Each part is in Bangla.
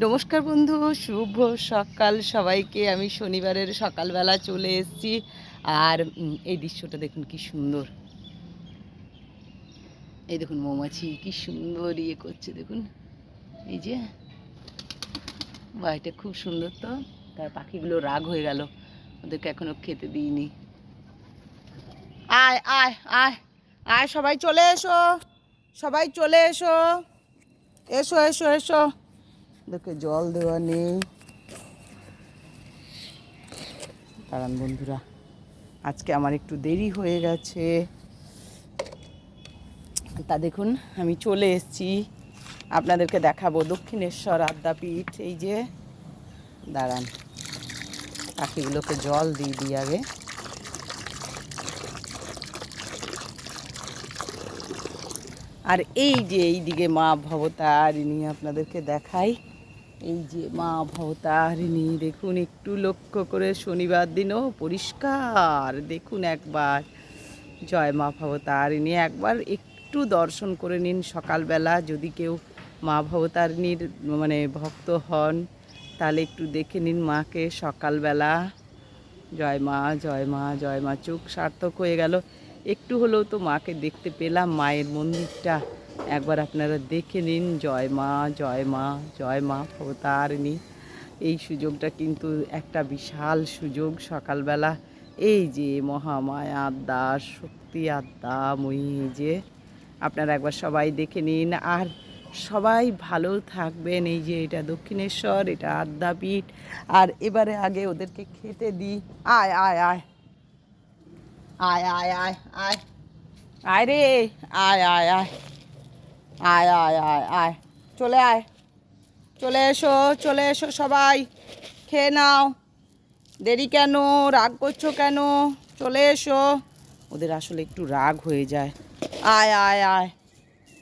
নমস্কার বন্ধু, শুভ সকাল সবাইকে। আমি শনিবারের সকালবেলা চলে এসেছি। আর এই দৃশ্যটা দেখুন কি সুন্দর। এই দেখুন মৌমাছি, কি সুন্দর ইয়ে করছে, দেখুন। এই যে, বাড়িটা খুব সুন্দর তো। তার পাখিগুলো রাগ হয়ে গেল। ওদেরকে এখনও খেতে দিইনি। আয় আয় আয় আয়, সবাই চলে এসো। সবাই চলে এসো। এসো এসো এসো। ওদেরকে জল দেওয়া নেই। দাঁড়ান বন্ধুরা, আজকে আমার একটু দেরি হয়ে গেছে। তা দেখুন, আমি চলে এসেছি। আপনাদেরকে দেখাবো দক্ষিণেশ্বর আদ্যাপীঠ। এই যে, দাঁড়ান, পাখিগুলোকে জল দিয়ে দিই আগে। আর এই যে, এইদিকে মা ভবতারিণী আপনাদেরকে দেখাই। এই যে মা ভবতারিণী দেখুন একটু লক্ষ্য করে শনিবার দিনও পরিষ্কার। দেখুন একবার। জয় মা ভবতারিণী একবার একটু দর্শন করে নিন সকালবেলা। যদি কেউ মা ভবতারিণীর মানে ভক্ত হন, তাহলে একটু দেখে নিন মাকে সকালবেলা। জয় মা জয় মা জয় মা, চোখ সার্থক হয়ে গেল। একটু হলেও তো মাকে দেখতে পেলাম, মায়ের মন্দিরটা। একবার আপনারা দেখে নিন, জয় মা জয় মা জয় মা ভবতারিণী এই সুযোগটা কিন্তু একটা বিশাল সুযোগ সকালবেলা। এই যে মহামায়া আদ্যা শক্তি আদ্যা মই যে আপনারা একবার সবাই দেখে নিন। আর সবাই ভালো থাকবেন। এই যে এটা দক্ষিণেশ্বর, এটা আদ্যাপীঠ। আর এবারে আগে ওদেরকে খেতে দিই। আয় আয় আয়। আয় আয় আয় আয়। আয় রে, আয় আয় আয়। আয় আয় আয় আয়। চলে আয়। চলে এসো চলে এসো সবাই। খেয়ে নাও। দেরি কেন? রাগ করছ কেন? চলে এসো। ওদের আসলে একটু রাগ হয়ে যায়। আয় আয় আয়।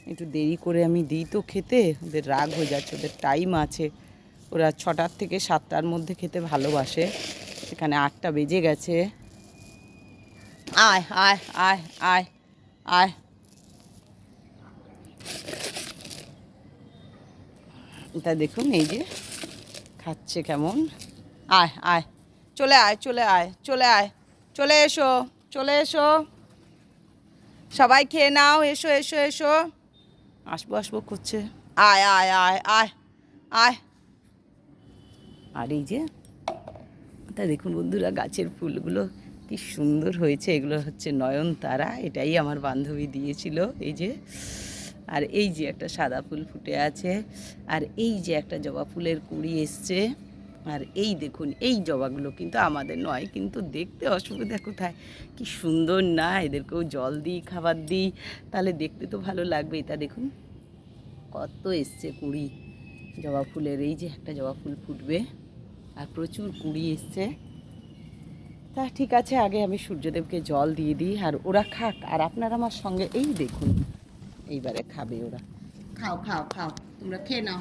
একটু দেরি করে আমি দিই তো খেতে। ওদের রাগ হয়ে যাচ্ছে, ওদের টাইম আছে। ওরা ছটার থেকে সাতটার মধ্যে খেতে ভালোবাসে। সেখানে আটটা বেজে গেছে। আয় আয় আয় আয় আয়। এটা দেখুন, এই যে খাচ্ছে কেমন। আয় আয়, চলে আয় চলে আয় চলে আয়, চলে এসো চলে এসো। সবাই খেয়ে নাও, এসো এসো এসো। আসব আসব করছে আয় আয় আয় আয় আয়। আর এই যে, তা দেখুন বন্ধুরা, গাছের ফুলগুলো কি সুন্দর হয়েছে। এগুলো হচ্ছে নয়নতারা, এটাই আমার বান্ধবী দিয়েছিল। এই যে আর এই যে একটা সাদা ফুল ফুটে আছে, আর এই যে একটা জবা ফুলের কুড়ি এসছে, আর এই দেখুন, এই জবাগুলো কিন্তু আমাদের নয়, কিন্তু দেখতে অসুবিধা কোথায়? কি সুন্দর না, এদেরকেও জল দিই, খাবার দিই, তাহলে দেখতে তো ভালো লাগবেই। তা দেখুন, কত এসছে কুড়ি, জবা ফুলের, এই যে একটা জবা ফুল ফুটবে, আর প্রচুর কুড়ি এসছে। তা ঠিক আছে, আগে আমি সূর্যদেবকে জল দিয়ে দিই, আর ওরা খাক, আর আপনারা আমার সঙ্গে এই দেখুন। এইবারে খাবে ওরা খাও খাও খাও তোমরা খেয়ে নাও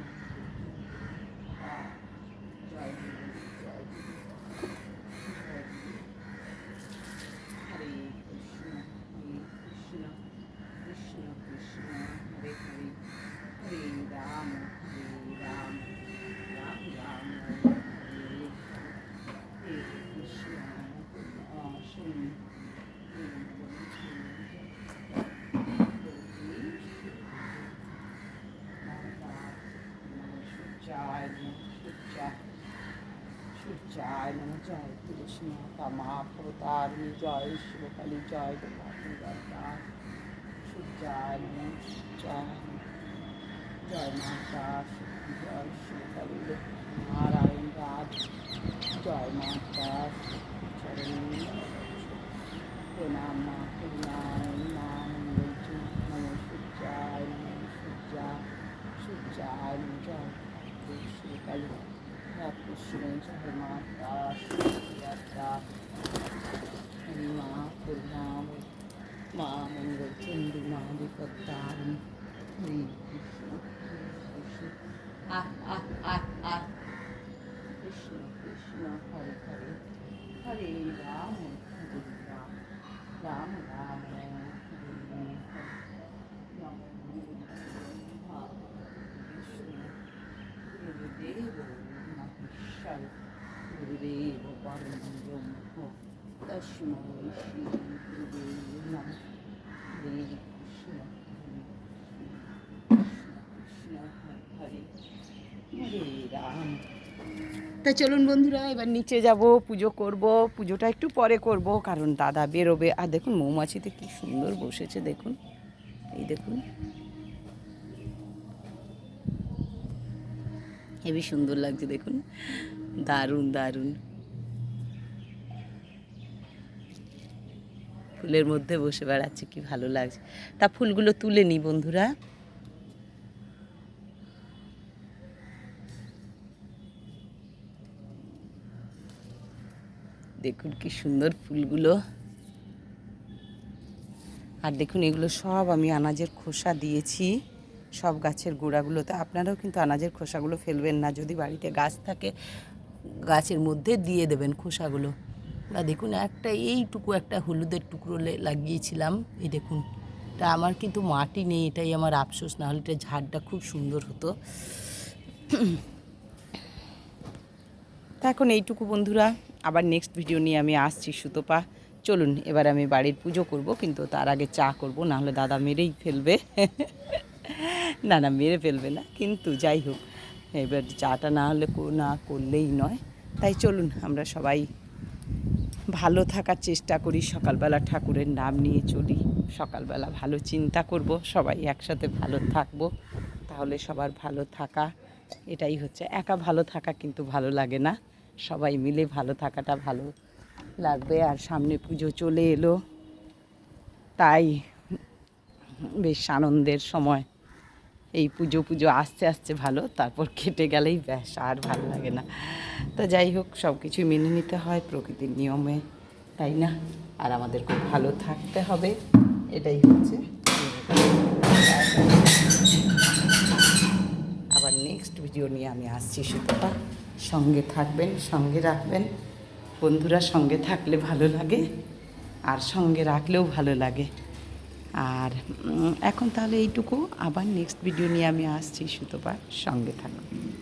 সূর্যায় নম জয় কৃষ্ণ তামা প্রতারণী জয় শিবকালী জয় দুর্গা সূর্যায় নম সূর্যায় জয় মাতা শক্তি জয় শিবকালী নারায়ণ রাজ জয় মাতা চরণী প্রণাম মা প্রণাম নাম বলছি নম সূর্যায় নম সূর্যায় সূর্যায় নম জয় শিবকালী কৃষ্ণ জয় মাতা সুপ্রিয়াতা হরি মা করুণাম মা মঙ্গল চন্ডী মা বিপত্তারিণী হরে কৃষ্ণ কৃষ্ণ আহ আহ আহ আহ কৃষ্ণ কৃষ্ণ হরে হরে হরে রাম হরে রাম রাম রাম হরে হরে রাম কৃষ্ণ গুরুদেব তা চলুন বন্ধুরা, এবার নিচে যাব, পুজো করব। পুজোটা একটু পরে করব, কারণ দাদা বেরোবে। আর দেখুন, মৌমাছিতে কি সুন্দর বসেছে, দেখুন। এই দেখুন। হেবি সুন্দর লাগছে, দেখুন। দারুণ দারুণ। ফুলের মধ্যে বসে বেড়াচ্ছে, কি ভালো লাগছে। তা ফুলগুলো তুলে নি বন্ধুরা। দেখুন কি সুন্দর ফুলগুলো। আর দেখুন, এগুলো সব আমি আনাজের খোসা দিয়েছি। সব গাছের গোড়াগুলোতে। আপনারাও কিন্তু আনাজের খোসাগুলো ফেলবেন না। যদি বাড়িতে গাছ থাকে গাছের মধ্যে দিয়ে দেবেন খোসাগুলো। বা দেখুন, একটা এইটুকু একটা হলুদের টুকরো লাগিয়েছিলাম। এই দেখুন, তা আমার কিন্তু মাটি নেই, এটাই আমার আফসোস, না হলে এটা ঝাড়টা খুব সুন্দর হতো। তা এখন এইটুকু বন্ধুরা, আবার নেক্সট ভিডিও নিয়ে আমি আসছি সুতপা। চলুন, এবার আমি বাড়ির পুজো করব, কিন্তু তার আগে চা করব নাহলে দাদা মেরেই ফেলবে। না না, মেরে ফেলবে না, কিন্তু যাই হোক। এবার চাটা না হলে না করলেই নয়। তাই চলুন, আমরা সবাই ভালো থাকার চেষ্টা করি, সকালবেলা ঠাকুরের নাম নিয়ে চলি। সকালবেলা ভালো চিন্তা করব, সবাই একসাথে ভালো থাকব, তাহলে সবার ভালো থাকা, এটাই হচ্ছে। একা ভালো থাকা কিন্তু ভালো লাগে না। সবাই মিলে ভালো থাকাটা ভালো লাগবে। আর সামনে পুজো চলে এলো, তাই বেশ আনন্দের সময়। এই পুজো পুজো আসতে আসতে ভালো, তারপর কেটে গেলেই ব্যাস, আর ভালো লাগে না। তো যাই হোক সব কিছুই মেনে নিতে হয় প্রকৃতির নিয়মে, তাই না? আর আমাদের খুব ভালো থাকতে হবে, এটাই হচ্ছে আবার নেক্সট ভিডিও নিয়ে আমি আসছি সুতপা। সঙ্গে থাকবেন, সঙ্গে রাখবেন। বন্ধুরা সঙ্গে থাকলে ভালো লাগে, আর সঙ্গে রাখলেও ভালো লাগে। আর এখন তাহলে এইটুকু। আবার নেক্সট ভিডিও নিয়ে আমি আসছি সুতোবার সঙ্গে থাকবেন